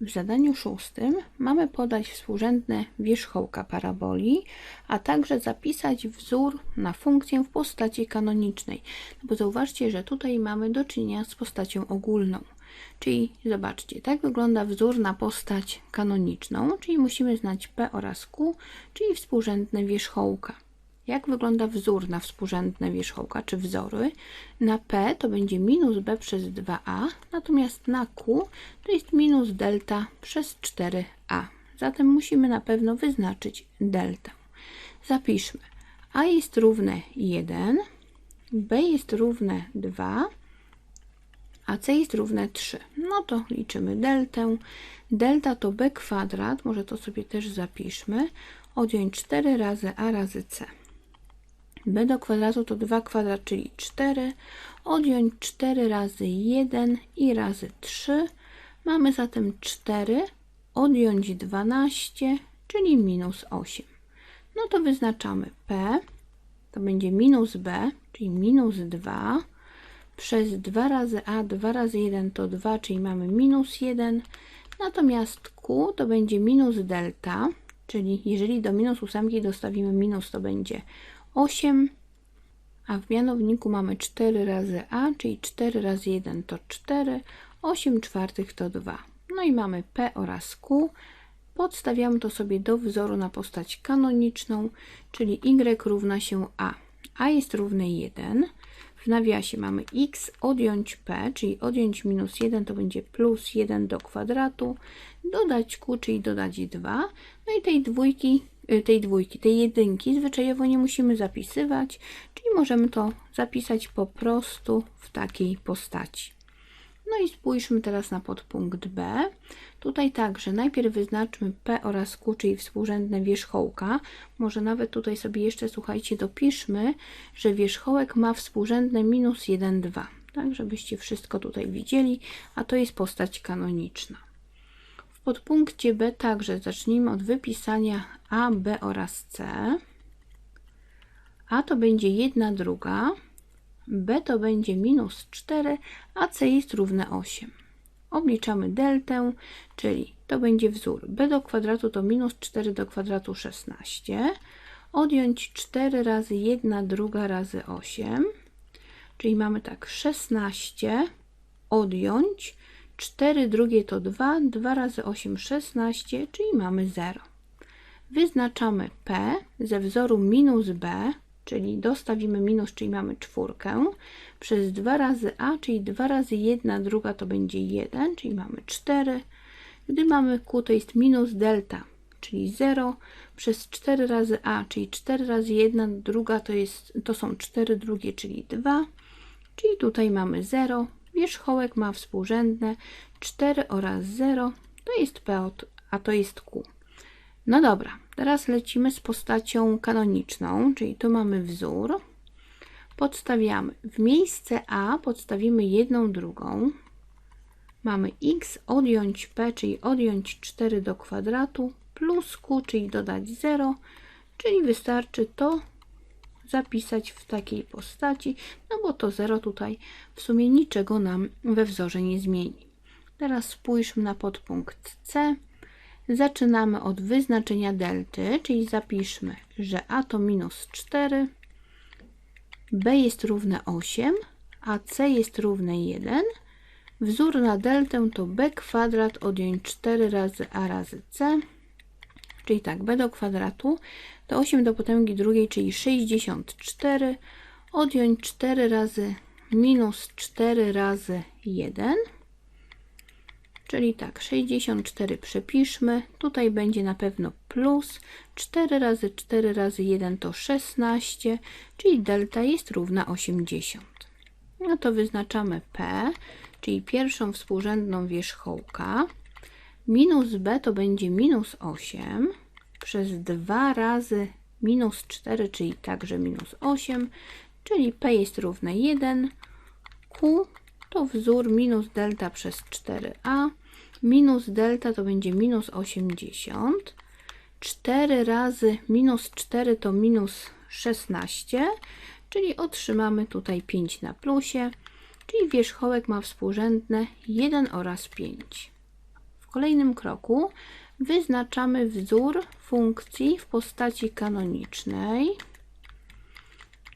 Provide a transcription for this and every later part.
W zadaniu szóstym mamy podać współrzędne wierzchołka paraboli, a także zapisać wzór na funkcję w postaci kanonicznej. No bo zauważcie, że tutaj mamy do czynienia z postacią ogólną. Czyli zobaczcie, tak wygląda wzór na postać kanoniczną, czyli musimy znać P oraz Q, czyli współrzędne wierzchołka. Jak wygląda wzór na współrzędne wierzchołka, czy wzory? Na P to będzie minus B przez 2A, natomiast na Q to jest minus delta przez 4A. Zatem musimy na pewno wyznaczyć deltę. Zapiszmy. A jest równe 1, B jest równe 2, a C jest równe 3. No to liczymy deltę. Delta to B kwadrat, może to sobie też zapiszmy, odjąć 4 razy A razy C b do kwadratu to 2 kwadrat, czyli 4. Odjąć 4 razy 1 i razy 3. Mamy zatem 4. Odjąć 12, czyli minus 8. No to wyznaczamy p. To będzie minus b, czyli minus 2. Przez 2 razy a, 2 razy 1 to 2, czyli mamy minus 1. Natomiast q to będzie minus delta, czyli jeżeli do minus ósemki dostawimy minus, to będzie 8, a w mianowniku mamy 4 razy a, czyli 4 razy 1 to 4, 8 czwartych to 2. No i mamy p oraz q. Podstawiamy to sobie do wzoru na postać kanoniczną, czyli y równa się a. a jest równe 1. W nawiasie mamy x odjąć p, czyli odjąć minus 1 to będzie plus 1 do kwadratu, dodać q, czyli dodać 2. No i tej dwójki Y, tej dwójki, tej jedynki zwyczajowo nie musimy zapisywać, czyli możemy to zapisać po prostu w takiej postaci. No i spójrzmy teraz na podpunkt B. Tutaj także najpierw wyznaczmy P oraz Q, czyli współrzędne wierzchołka. Może nawet tutaj sobie jeszcze, słuchajcie, dopiszmy, że wierzchołek ma współrzędne minus 1, 2. Tak, żebyście wszystko tutaj widzieli, a to jest postać kanoniczna podpunkcie B także zacznijmy od wypisania A, B oraz C. A to będzie 1 druga, B to będzie minus 4, a C jest równe 8. Obliczamy deltę, czyli to będzie wzór b do kwadratu to minus 4 do kwadratu 16. Odjąć 4 razy 1 druga razy 8, czyli mamy tak 16 odjąć 4 drugie to 2, 2 razy 8 16, czyli mamy 0. Wyznaczamy P ze wzoru minus B, czyli dostawimy minus, czyli mamy czwórkę, przez 2 razy A, czyli 2 razy 1 druga to będzie 1, czyli mamy 4. Gdy mamy Q to jest minus delta, czyli 0, przez 4 razy A, czyli 4 razy 1 druga to, jest, to są 4 drugie, czyli 2, czyli tutaj mamy 0, Wierzchołek ma współrzędne 4 oraz 0, to jest P, a to jest Q. No dobra, teraz lecimy z postacią kanoniczną, czyli tu mamy wzór. Podstawiamy w miejsce A, podstawimy jedną drugą. Mamy x odjąć p, czyli odjąć 4 do kwadratu, plus q, czyli dodać 0, czyli wystarczy to zapisać w takiej postaci, no bo to 0 tutaj w sumie niczego nam we wzorze nie zmieni. Teraz spójrzmy na podpunkt C. Zaczynamy od wyznaczenia delty, czyli zapiszmy, że a to minus 4, b jest równe 8, a c jest równe 1. Wzór na deltę to b kwadrat odjąć 4 razy a razy c, czyli tak, b do kwadratu to 8 do potęgi drugiej, czyli 64, odjąć 4 razy minus 4 razy 1, czyli tak, 64 przepiszmy, tutaj będzie na pewno plus, 4 razy 4 razy 1 to 16, czyli delta jest równa 80. No to wyznaczamy P, czyli pierwszą współrzędną wierzchołka, minus B to będzie minus 8, przez 2 razy minus 4, czyli także minus 8, czyli P jest równe 1, Q to wzór minus delta przez 4a, minus delta to będzie minus 80, 4 razy minus 4 to minus 16, czyli otrzymamy tutaj 5 na plusie, czyli wierzchołek ma współrzędne 1 oraz 5 kolejnym kroku wyznaczamy wzór funkcji w postaci kanonicznej.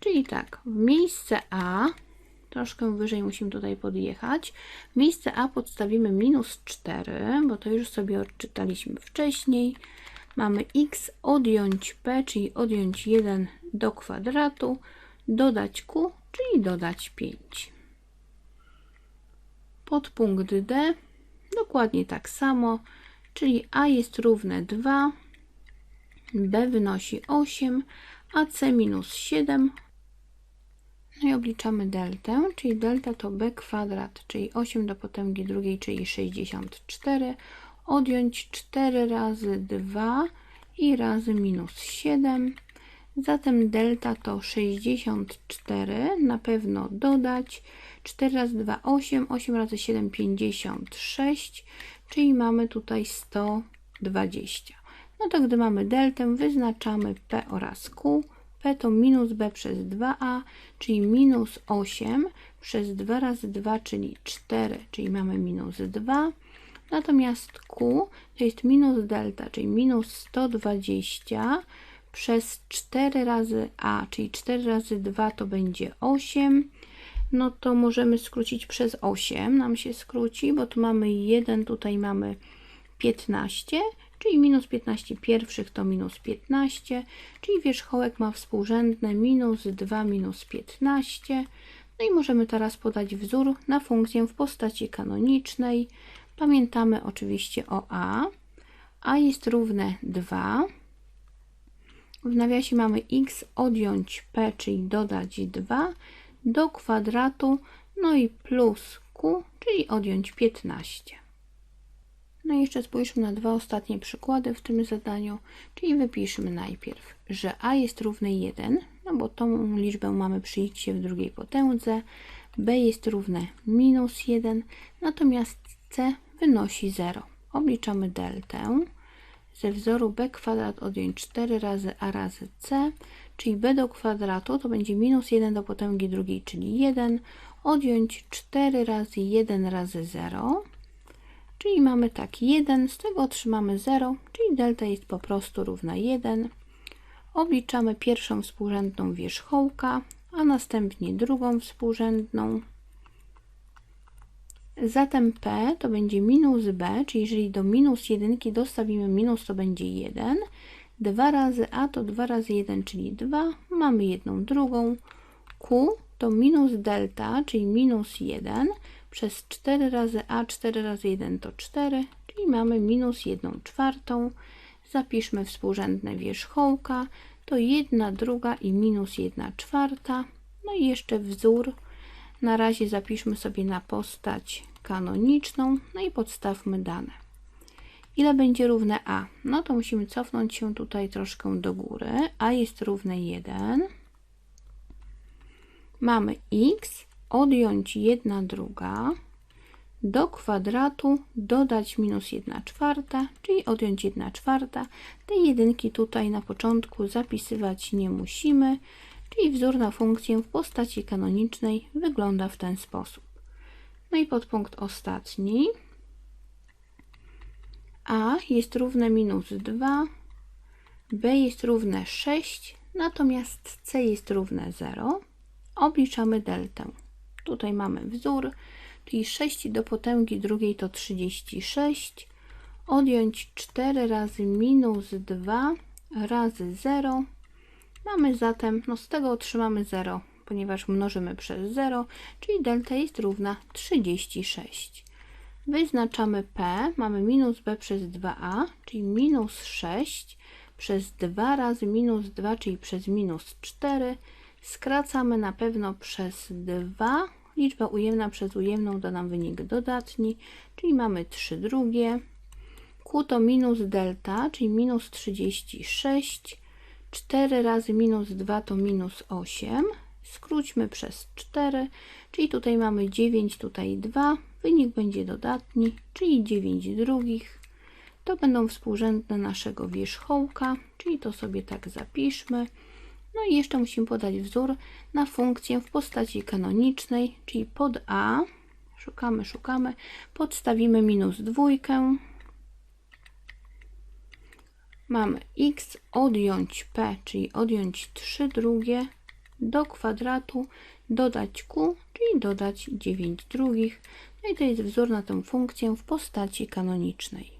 Czyli tak, w miejsce A, troszkę wyżej musimy tutaj podjechać, miejsce A podstawimy minus 4, bo to już sobie odczytaliśmy wcześniej. Mamy x odjąć p, czyli odjąć 1 do kwadratu, dodać q, czyli dodać 5. Podpunkt D dokładnie tak samo, czyli a jest równe 2, b wynosi 8, a c minus 7. No i obliczamy deltę, czyli delta to b kwadrat, czyli 8 do potęgi drugiej, czyli 64. Odjąć 4 razy 2 i razy minus 7. Zatem delta to 64, na pewno dodać 4 razy 2 8, 8 razy 7 56, czyli mamy tutaj 120. No to gdy mamy deltę, wyznaczamy P oraz Q. P to minus B przez 2A, czyli minus 8 przez 2 razy 2, czyli 4, czyli mamy minus 2. Natomiast Q to jest minus delta, czyli minus 120 przez 4 razy A, czyli 4 razy 2 to będzie 8. No to możemy skrócić przez 8, nam się skróci, bo tu mamy 1, tutaj mamy 15, czyli minus 15 pierwszych to minus 15, czyli wierzchołek ma współrzędne minus 2 minus 15. No i możemy teraz podać wzór na funkcję w postaci kanonicznej. Pamiętamy oczywiście o a. a jest równe 2. W nawiasie mamy x odjąć p, czyli dodać 2 do kwadratu, no i plus q, czyli odjąć 15. No i jeszcze spójrzmy na dwa ostatnie przykłady w tym zadaniu, czyli wypiszmy najpierw, że a jest równe 1, no bo tą liczbę mamy przy x w drugiej potędze, b jest równe minus 1, natomiast c wynosi 0. Obliczamy deltę. Ze wzoru b kwadrat odjąć 4 razy a razy c, czyli b do kwadratu to będzie minus 1 do potęgi drugiej, czyli 1, odjąć 4 razy 1 razy 0, czyli mamy tak 1, z tego otrzymamy 0, czyli delta jest po prostu równa 1. Obliczamy pierwszą współrzędną wierzchołka, a następnie drugą współrzędną. Zatem P to będzie minus B, czyli jeżeli do minus 1 dostawimy minus, to będzie 1. 2 razy A to 2 razy 1, czyli 2. Mamy jedną drugą. Q to minus delta, czyli minus 1 przez 4 razy A, 4 razy 1 to 4, czyli mamy minus 1 czwartą. Zapiszmy współrzędne wierzchołka, to 1 druga i minus 1 czwarta. No i jeszcze wzór. Na razie zapiszmy sobie na postać kanoniczną, no i podstawmy dane. Ile będzie równe a? No to musimy cofnąć się tutaj troszkę do góry. a jest równe 1. Mamy x, odjąć 1 druga, do kwadratu dodać minus 1 czwarta, czyli odjąć 1 czwarta. Te jedynki tutaj na początku zapisywać nie musimy, czyli wzór na funkcję w postaci kanonicznej wygląda w ten sposób. No i podpunkt ostatni. A jest równe minus 2, B jest równe 6, natomiast C jest równe 0. Obliczamy deltę. Tutaj mamy wzór, czyli 6 do potęgi drugiej to 36. Odjąć 4 razy minus 2 razy 0. Mamy zatem, no z tego otrzymamy 0, ponieważ mnożymy przez 0, czyli delta jest równa 36. Wyznaczamy P, mamy minus B przez 2A, czyli minus 6 przez 2 razy minus 2, czyli przez minus 4. Skracamy na pewno przez 2. Liczba ujemna przez ujemną da nam wynik dodatni, czyli mamy 3 drugie. Q to minus delta, czyli minus 36. 4 razy minus 2 to minus 8 skróćmy przez 4, czyli tutaj mamy 9, tutaj 2, wynik będzie dodatni, czyli 9 drugich. To będą współrzędne naszego wierzchołka, czyli to sobie tak zapiszmy. No i jeszcze musimy podać wzór na funkcję w postaci kanonicznej, czyli pod A, szukamy, szukamy, podstawimy minus dwójkę, mamy x odjąć p, czyli odjąć 3 drugie do kwadratu, dodać q, czyli dodać 9 drugich. No i to jest wzór na tę funkcję w postaci kanonicznej.